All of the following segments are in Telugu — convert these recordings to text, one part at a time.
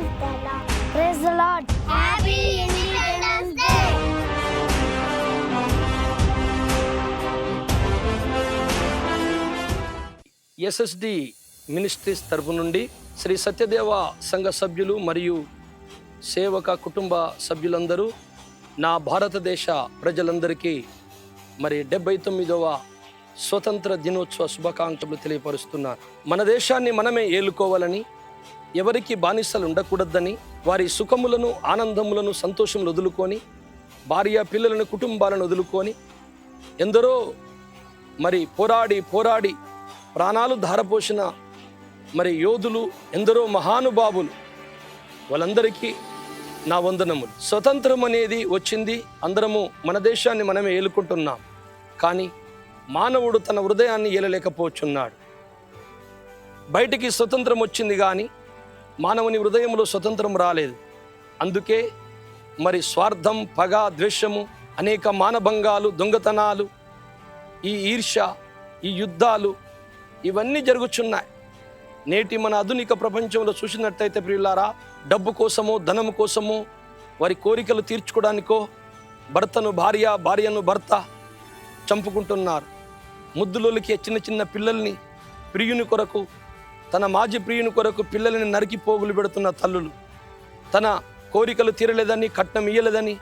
Praise the Lord. Praise the Lord. Happy Independence Day. SSD ministries తరపు నుండి శ్రీ సత్యదేవ సంఘ సభ్యులు మరియు సేవక కుటుంబ సభ్యులందరూ నా భారతదేశ ప్రజలందరికీ మరి డెబ్బై తొమ్మిదవ స్వతంత్ర దినోత్సవ శుభాకాంక్షలు తెలియపరుస్తున్నాను మన దేశాన్ని మనమే ఏలుకోవాలని ఎవరికి బానిసలు ఉండకూడదని వారి సుఖములను ఆనందములను సంతోషములు వదులుకొని భార్య పిల్లలను కుటుంబాలను వదులుకొని ఎందరో మరి పోరాడి పోరాడి ప్రాణాలు ధారపోసిన మరి యోధులు ఎందరో మహానుభావులు వాళ్ళందరికీ నా వందనములు. స్వతంత్రం అనేది వచ్చింది అందరము మన దేశాన్ని మనమే ఏలుకుంటున్నాం. కానీ మానవుడు తన హృదయాన్ని ఏలలేకపోతున్నాడు బయటికి స్వతంత్రం వచ్చింది కానీ మానవుని హృదయంలో స్వతంత్రం రాలేదు. అందుకే మరి స్వార్థం పగ ద్వేషము అనేక మానభంగాలు దొంగతనాలు ఈ ఈర్ష ఈ యుద్ధాలు ఇవన్నీ జరుగుచున్నాయి. నేటి మన ఆధునిక ప్రపంచంలో చూసినట్టయితే ప్రియులారా డబ్బు కోసమో ధనము కోసమో వారి కోరికలు తీర్చుకోవడానికో భర్తను భార్య భార్యను భర్త చంపుకుంటున్నారు. ముద్దులోకి చిన్న చిన్న పిల్లల్ని ప్రియుని కొరకు తన మాజీ ప్రియుని కొరకు పిల్లలని నరికి పోగులు పెడుతున్న తల్లులు. తన కోరికలు తీరలేదని కట్నం ఇయ్యలేదని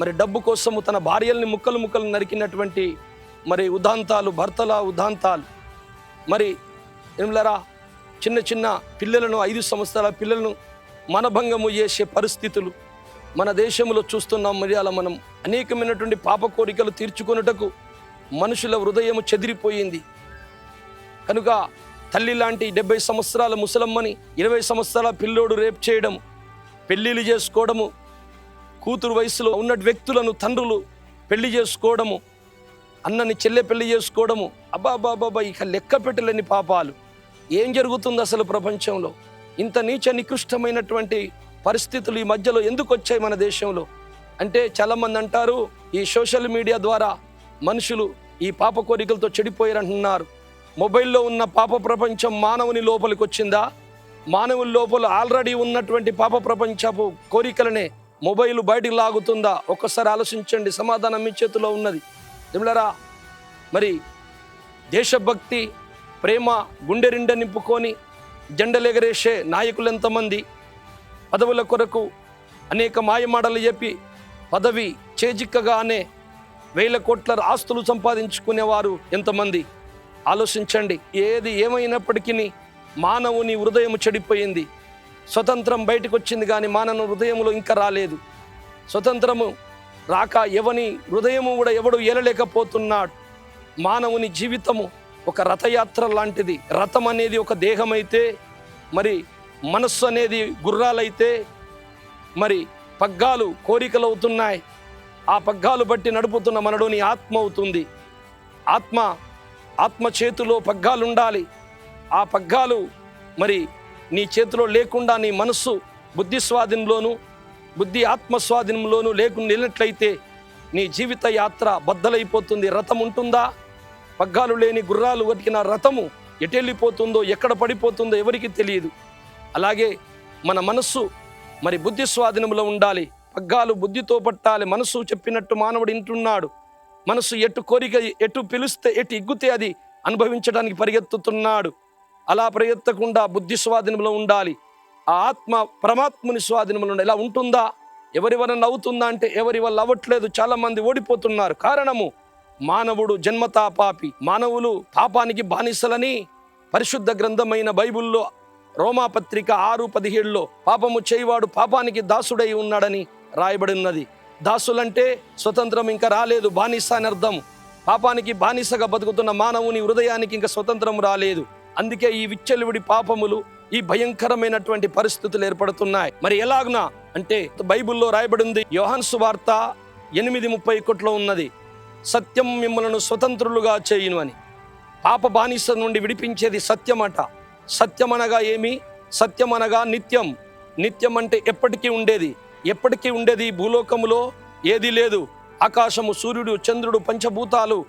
మరి డబ్బు కోసము తన భార్యల్ని ముక్కలు ముక్కలు నరికినటువంటి మరి ఉదాంతాలు భర్తల ఉదాంతాలు. మరి ఏమిలరా చిన్న చిన్న పిల్లలను ఐదు సంవత్సరాల పిల్లలను మనభంగము చేసే పరిస్థితులు. మన దేశంలో చూస్తున్నాం మరి అలా మనం. అనేకమైనటువంటి పాప కోరికలు తీర్చుకొనుటకు మనుషుల హృదయము చెదిరిపోయింది. కనుక తల్లి లాంటి డెబ్బై సంవత్సరాల ముసలమ్మని ఇరవై సంవత్సరాల పిల్లోడు రేప్ చేయడం పెళ్ళిళ్ళు చేసుకోవడము కూతురు వయసులో ఉన్న వ్యక్తులను తండ్రులు పెళ్ళి చేసుకోవడము అన్నని చెల్లె పెళ్ళి చేసుకోవడము అబ్బా అబ్బా ఇక లెక్క పెట్టలేని పాపాలు. ఏం జరుగుతుంది అసలు ప్రపంచంలో? ఇంత నీచ నికృష్టమైనటువంటి పరిస్థితులు ఈ మధ్యలో ఎందుకు వచ్చాయి మన దేశంలో? అంటే చాలామంది అంటారు ఈ సోషల్ మీడియా ద్వారా మనుషులు ఈ పాప కోరికలతో చెడిపోయారంటున్నారు. మొబైల్లో ఉన్న పాప ప్రపంచం మానవుని లోపలికి వచ్చిందా? మానవుని లోపల ఆల్రెడీ ఉన్నటువంటి పాప ప్రపంచపు కోరికలనే మొబైల్ బయటికి లాగుతుందా? ఒక్కసారి ఆలోచించండి సమాధానం మీ చేతిలో ఉన్నది. తిమలరా మరి దేశభక్తి ప్రేమ గుండె నిండ నింపుకొని జెండలెగరేసే నాయకులు ఎంతమంది? పదవుల కొరకు అనేక మాయమాటలు చెప్పి పదవి చేజిక్కగానే వేల కోట్ల ఆస్తులు సంపాదించుకునేవారు ఎంతమంది? ఆలోచించండి. ఏది ఏమైనప్పటికీ మానవుని హృదయం చెడిపోయింది. స్వతంత్రం బయటకు వచ్చింది కానీ మానవ హృదయంలో ఇంకా రాలేదు. స్వతంత్రము రాక ఎవని హృదయము కూడా ఎవడు ఏలలేకపోతున్నాడు. మానవుని జీవితము ఒక రథయాత్ర లాంటిది. రథం అనేది ఒక దేహమైతే మరి మనస్సు అనేది గుర్రాలైతే మరి పగ్గాలు కోరికలు అవుతున్నాయి ఆ పగ్గాలు బట్టి నడుపుతున్న మనడుని ఆత్మ అవుతుంది. ఆత్మ ఆత్మ చేతిలో పగ్గాలు ఉండాలి ఆ పగ్గాలు మరి నీ చేతిలో లేకుండా నీ మనస్సు బుద్ధి స్వాధీనంలోను బుద్ధి ఆత్మ స్వాధీనంలోను లేకుండా వెళ్ళినట్లయితే నీ జీవిత యాత్ర బద్దలైపోతుంది. రథం ఉంటుందా? పగ్గాలు లేని గుర్రాలు వతికిన రథము ఎటెళ్ళిపోతుందో ఎక్కడ పడిపోతుందో ఎవరికి తెలియదు. అలాగే మన మనస్సు మరి బుద్ధి స్వాధీనంలో ఉండాలి. పగ్గాలు బుద్ధితో పట్టాలి. మనస్సు చెప్పినట్టు మానవుడు ఇంటున్నాడు మనసు ఎటు కోరిక ఎటు పిలిస్తే ఎటు ఇగ్గుతే అది అనుభవించడానికి పరిగెత్తుతున్నాడు. అలా పరిగెత్తకుండా బుద్ధి స్వాధీనంలో ఉండాలి. ఆ ఆత్మ పరమాత్ముని స్వాధీనంలో ఉండాలి. ఇలా ఉంటుందా? ఎవరి వలన అవుతుందా అంటే ఎవరి వల్ల అవ్వట్లేదు? చాలామంది ఓడిపోతున్నారు. కారణము? మానవుడు జన్మతా పాపి మానవులు పాపానికి బానిసలని పరిశుద్ధ గ్రంథమైన బైబిల్లో రోమాపత్రిక ఆరు పదిహేడులో పాపము చేయవాడు పాపానికి దాసుడై ఉన్నాడని రాయబడి ఉన్నది. దాసులంటే స్వతంత్రం ఇంకా రాలేదు బానిస అని అర్థం. పాపానికి బానిసగా బతుకుతున్న మానవుని హృదయానికి ఇంకా స్వతంత్రం రాలేదు. అందుకే ఈ విచ్చలవిడి పాపములు ఈ భయంకరమైనటువంటి పరిస్థితులు ఏర్పడుతున్నాయి. మరి ఎలాగునా? అంటే బైబిల్లో రాయబడింది యోహాన్సు వార్త ఎనిమిది ముప్పై ఒకటిలో ఉన్నది సత్యం మిమ్మలను స్వతంత్రులుగా చేయును అని. పాప బానిస నుండి విడిపించేది సత్యమట. అనగా ఏమి? సత్యం అనగా నిత్యం. నిత్యం అంటే ఎప్పటికీ ఉండేది. ఎప్పటికీ ఉండేది భూలోకములో ఏది లేదు. ఆకాశము సూర్యుడు చంద్రుడు పంచభూతాలు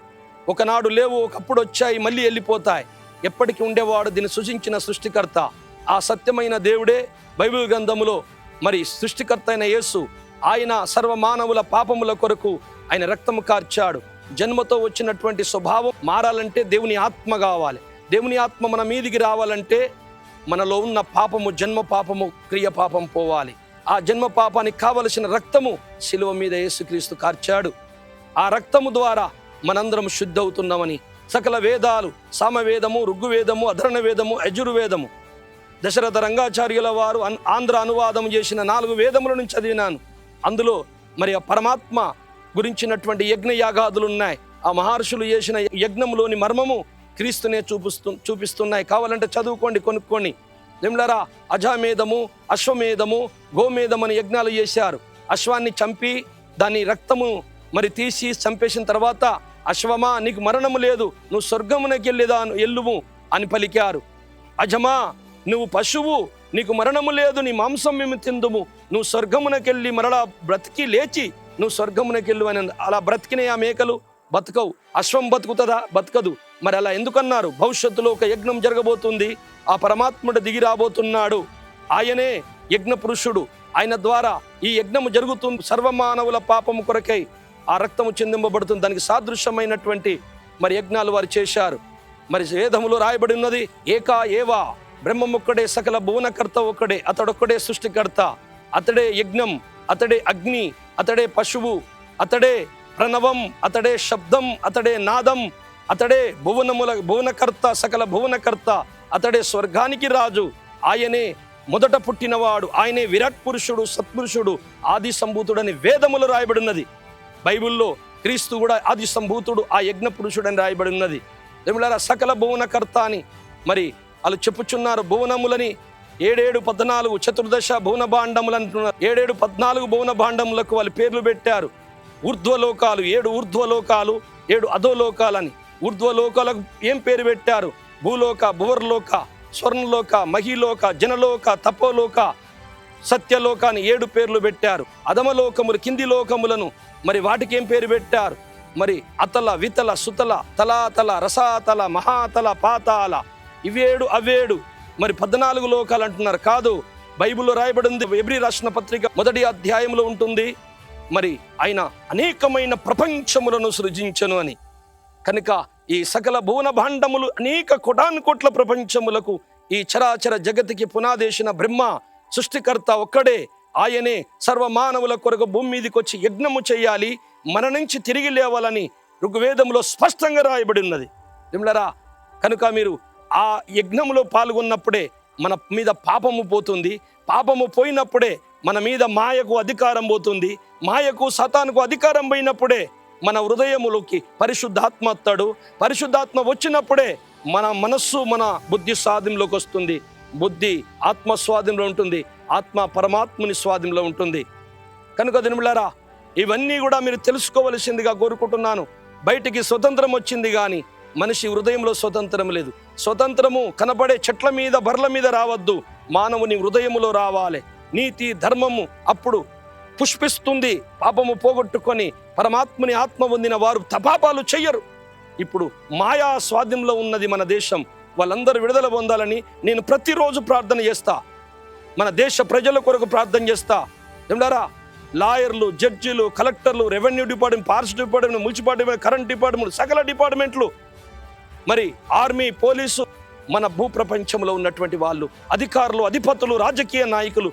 ఒకనాడు లేవు ఒకప్పుడు వచ్చాయి మళ్ళీ వెళ్ళిపోతాయి. ఎప్పటికీ ఉండేవాడు దీన్ని సృజించిన సృష్టికర్త. ఆ సత్యమైన దేవుడే బైబిల్ గ్రంథములో మరి సృష్టికర్త అయిన యేసు ఆయన సర్వమానవుల పాపముల కొరకు ఆయన రక్తము కార్చాడు. జన్మతో వచ్చినటువంటి స్వభావం మారాలంటే దేవుని ఆత్మ కావాలి. దేవుని ఆత్మ మన మీదికి రావాలంటే మనలో ఉన్న పాపము జన్మ పాపము క్రియ పాపం పోవాలి. ఆ జన్మ పాపానికి కావలసిన రక్తము శిలువ మీద యేసుక్రీస్తు కార్చాడు. ఆ రక్తము ద్వారా మనందరం శుద్ధవుతున్నామని సకల వేదాలు సామవేదము ఋగ్వేదము అధరణ వేదము యజుర్వేదము. దశరథ రంగాచార్యుల వారు అన్- ఆంధ్ర అనువాదం చేసిన నాలుగు వేదముల నుంచి చదివినాను. అందులో మరి ఆ పరమాత్మ గురించినటువంటి యజ్ఞ యాగాదులు ఉన్నాయి. ఆ మహర్షులు చేసిన యజ్ఞములోని మర్మము క్రీస్తునే చూపిస్తు చూపిస్తున్నాయి. కావాలంటే చదువుకోండి కొనుక్కోండి. నిమ్లరా అజామేధము అశ్వమేధము గోమేధమని అని యజ్ఞాలు చేశారు. అశ్వాన్ని చంపి దాని రక్తము మరి తీసి చంపేసిన తర్వాత అశ్వమా నీకు మరణము లేదు నువ్వు స్వర్గమునకి వెళ్ళేదా ఎల్లుము అని పలికారు. అజమా నువ్వు పశువు నీకు మరణము లేదు నీ మాంసం మేము తిందుము. నువ్వు స్వర్గమునకెళ్ళి మరలా బ్రతికి లేచి నువ్వు స్వర్గమునకెళ్ళు అని అలా బ్రతికిన ఆ మేకలు. బతకవు. అశ్వం బతుకుతుందా? బతకదు. మరి అలా ఎందుకన్నారు? భవిష్యత్తులో ఒక యజ్ఞం జరగబోతుంది. ఆ పరమాత్ముడు దిగి రాబోతున్నాడు. ఆయనే యజ్ఞ పురుషుడు. ఆయన ద్వారా ఈ యజ్ఞము జరుగుతుంది. సర్వమానవుల పాపము కొరకై ఆ రక్తము చెందింపబడుతుంది. దానికి సాదృశ్యమైనటువంటి మరి యజ్ఞాలు వారు చేశారు. మరి వేదములో రాయబడి ఉన్నది ఏకా ఏవా బ్రహ్మం ఒక్కడే సకల భువనకర్త ఒక్కడే అతడొక్కడే సృష్టికర్త అతడే యజ్ఞం అతడే అగ్ని అతడే పశువు అతడే ప్రణవం అతడే శబ్దం అతడే నాదం అతడే భువనముల భువనకర్త సకల భువనకర్త అతడే స్వర్గానికి రాజు. ఆయనే మొదట పుట్టినవాడు. ఆయనే విరాట్ పురుషుడు సత్పురుషుడు ఆది సంభూతుడని వేదములు రాయబడి ఉన్నది బైబిల్లో క్రీస్తు కూడా ఆది సంభూతుడు ఆ యజ్ఞ పురుషుడని రాయబడి ఉన్నది దేవులారా సకల భువనకర్త అని మరి వాళ్ళు చెప్పుచున్నారు భువనములని. ఏడేడు పద్నాలుగు చతుర్దశ భువన భాండములు అంటున్నారు. ఏడేడు పద్నాలుగు భువన భాండములకు వాళ్ళు పేర్లు పెట్టారు. ఊర్ధ్వలోకాలు ఏడు ఊర్ధ్వలోకాలు ఏడు అధోలోకాలని. ఊర్ధ్వలోకాలకు ఏం పేరు పెట్టారు? భూలోక భువర్లోక స్వర్ణలోక మహిలోక జనలోక తపోలోక సత్యలోకాన్ని ఏడు పేర్లు పెట్టారు. అధమలోకములు కింది లోకములను మరి వాటికి ఏం పేరు పెట్టారు? మరి అతల వితల సుతల తలాతల రసాతల మహాతల పాతాల ఇవేడు అవేడు మరి పద్నాలుగు లోకాలు అంటున్నారు. కాదు బైబిల్లో రాయబడింది ఎబ్రి రాసిన పత్రిక మొదటి అధ్యాయంలో ఉంటుంది. మరి ఆయన అనేకమైన ప్రపంచములను సృజించను అని. కనుక ఈ సకల భువన భాండములు అనేక కొటాను కోట్ల ప్రపంచములకు ఈ చరాచర జగతికి పునాదేశిన బ్రహ్మ సృష్టికర్త ఒక్కడే. ఆయనే సర్వమానవుల కొరకు భూమి మీదకి వచ్చి యజ్ఞము చేయాలి మన నుంచి తిరిగి లేవాలని ఋగ్వేదంలో స్పష్టంగా రాయబడి ఉన్నది విమలరా కనుక మీరు ఆ యజ్ఞములో పాల్గొన్నప్పుడే మన మీద పాపము పోతుంది. పాపము పోయినప్పుడే మన మీద మాయకు అధికారం పోతుంది. మాయకు సతానుకు అధికారం పోయినప్పుడే మన హృదయములోకి పరిశుద్ధాత్మ అత్తాడు పరిశుద్ధాత్మ వచ్చినప్పుడే మన మనస్సు మన బుద్ధి స్వాధీనంలోకి వస్తుంది. బుద్ధి ఆత్మ స్వాధీనంలో ఉంటుంది. ఆత్మ పరమాత్ముని స్వాధీనంలో ఉంటుంది. కనుక దినములారా ఇవన్నీ కూడా మీరు తెలుసుకోవలసిందిగా కోరుకుంటున్నాను. బయటికి స్వతంత్రం వచ్చింది కానీ మనిషి హృదయంలో స్వతంత్రం లేదు. స్వతంత్రము కనబడే చెట్ల మీద బర్ల మీద రావద్దు. మానవుని హృదయములో రావాలి. నీతి ధర్మము అప్పుడు పుష్పిస్తుంది పాపము పోగొట్టుకొని పరమాత్మని ఆత్మ పొందిన వారు తపాపాలు చెయ్యరు. ఇప్పుడు మాయా స్వాధీనంలో ఉన్నది మన దేశం వాళ్ళందరూ విడుదల పొందాలని నేను ప్రతిరోజు ప్రార్థన చేస్తా. మన దేశ ప్రజల కొరకు ప్రార్థన చేస్తా. ఏమిడారా లాయర్లు జడ్జీలు కలెక్టర్లు revenue department parks department municipal department current department సకల డిపార్ట్మెంట్లు. మరి ఆర్మీ పోలీసు మన భూ ప్రపంచంలో ఉన్నటువంటి వాళ్ళు అధికారులు అధిపతులు రాజకీయ నాయకులు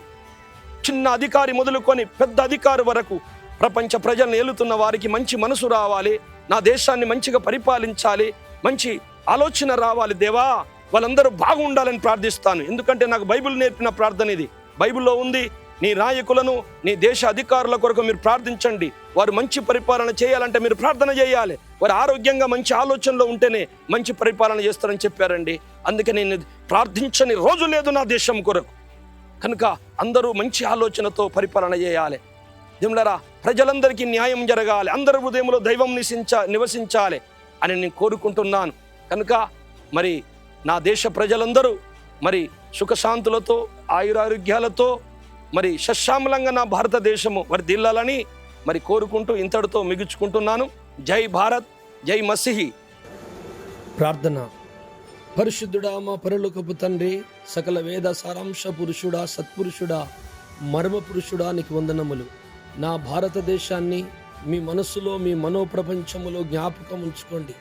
చిన్న అధికారి మొదలుకొని పెద్ద అధికారి వరకు ప్రపంచ ప్రజలను ఏలుతున్న వారికి మంచి మనసు రావాలి. నా దేశాన్ని మంచిగా పరిపాలించాలి. మంచి ఆలోచన రావాలి దేవా. వాళ్ళందరూ బాగుండాలని ప్రార్థిస్తాను. ఎందుకంటే నాకు బైబిల్ నేర్పిన ప్రార్థన ఇది. బైబిల్లో ఉంది నీ నాయకులను నీ దేశ అధికారుల కొరకు మీరు ప్రార్థించండి. వారు మంచి పరిపాలన చేయాలంటే మీరు ప్రార్థన చేయాలి. వారు ఆరోగ్యంగా మంచి ఆలోచనలో ఉంటేనే మంచి పరిపాలన చేస్తారని చెప్పారండి. అందుకే నేను ప్రార్థించని రోజు లేదు నా దేశం కొరకు. కనుక అందరూ మంచి ఆలోచనతో పరిపాలన చేయాలి. దేవులరా ప్రజలందరికీ న్యాయం జరగాలి. అందరి హృదయంలో దైవం నిశించ నివసించాలి అని నేను కోరుకుంటున్నాను. కనుక మరి నా దేశ ప్రజలందరూ మరి సుఖశాంతులతో ఆయురారోగ్యాలతో మరి సశ్యామలంగా నా భారతదేశము మరి దిల్లాలని మరి కోరుకుంటూ ఇంతటితో మిగుచుకుంటున్నాను. జై భారత్ జై మసిహి. ప్రార్థన. పరిశుద్ధుడా మా పరలోకపు తండ్రి సకల వేద సారాంశ పురుషుడా సత్పురుషుడా మర్మ పురుషుడా నీకు వందనములు. నా భారతదేశాన్ని మీ మనస్సులో మీ మనోప్రపంచములో జ్ఞాపకం ఉంచుకోండి.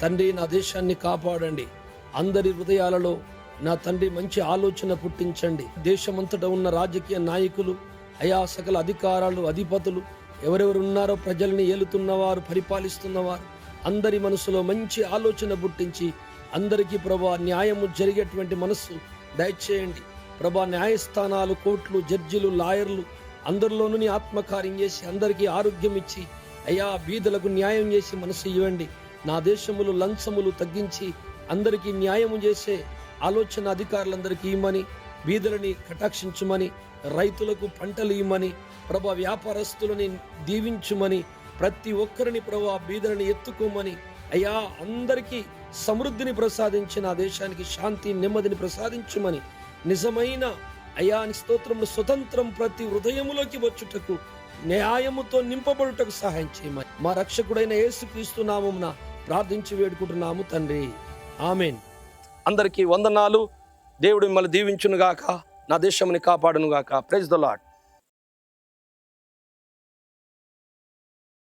తండ్రి నా దేశాన్ని కాపాడండి. అందరి హృదయాలలో నా తండ్రి మంచి ఆలోచన పుట్టించండి. దేశమంతటా ఉన్న రాజకీయ నాయకులు అయా సకల అధికారాలు అధిపతులు ఎవరెవరు ఉన్నారో ప్రజల్ని ఏలుతున్నవారు పరిపాలిస్తున్నవారు అందరి మనసులో మంచి ఆలోచన పుట్టించి అందరికీ ప్రభా న్యాయము జరిగేటువంటి మనస్సు దయచేయండి. ప్రభా న్యాయస్థానాలు కోర్టులు జడ్జిలు లాయర్లు అందరిలోనూ నీ ఆత్మకార్యం చేసి అందరికీ ఆరోగ్యం ఇచ్చి అయ్యా బీదలకు న్యాయం చేసి మనసు ఇవ్వండి. నా దేశములు లంచములు తగ్గించి అందరికీ న్యాయము చేసే ఆలోచన అధికారులందరికీ ఇమ్మని బీదలని కటాక్షించుమని రైతులకు పంటలు ఇమ్మని ప్రభా వ్యాపారస్తులని దీవించుమని ప్రతి ఒక్కరిని ప్రభా బీదలని ఎత్తుకోమని అయ్యా అందరికీ సమృద్ధిని ప్రసాదించి నా దేశానికి శాంతి నెమ్మదిని ప్రసాదించుమని నిజమైన అయ్యా స్తోత్రములు స్వతంత్రం ప్రతి హృదయములోకి వచ్చుటకు న్యాయముతో నింపబడుటకు సహాయం చేయమని మా రక్షకుడైన యేసుక్రీస్తు నామమున ప్రార్థించి వేడుకుంటున్నాము తండ్రి. ఆమెన్. అందరికీ వందనాలు. దేవుడు మిమ్మల్ని దీవించునుగాక నా దేశముని కాపాడునుగాక. Praise the Lord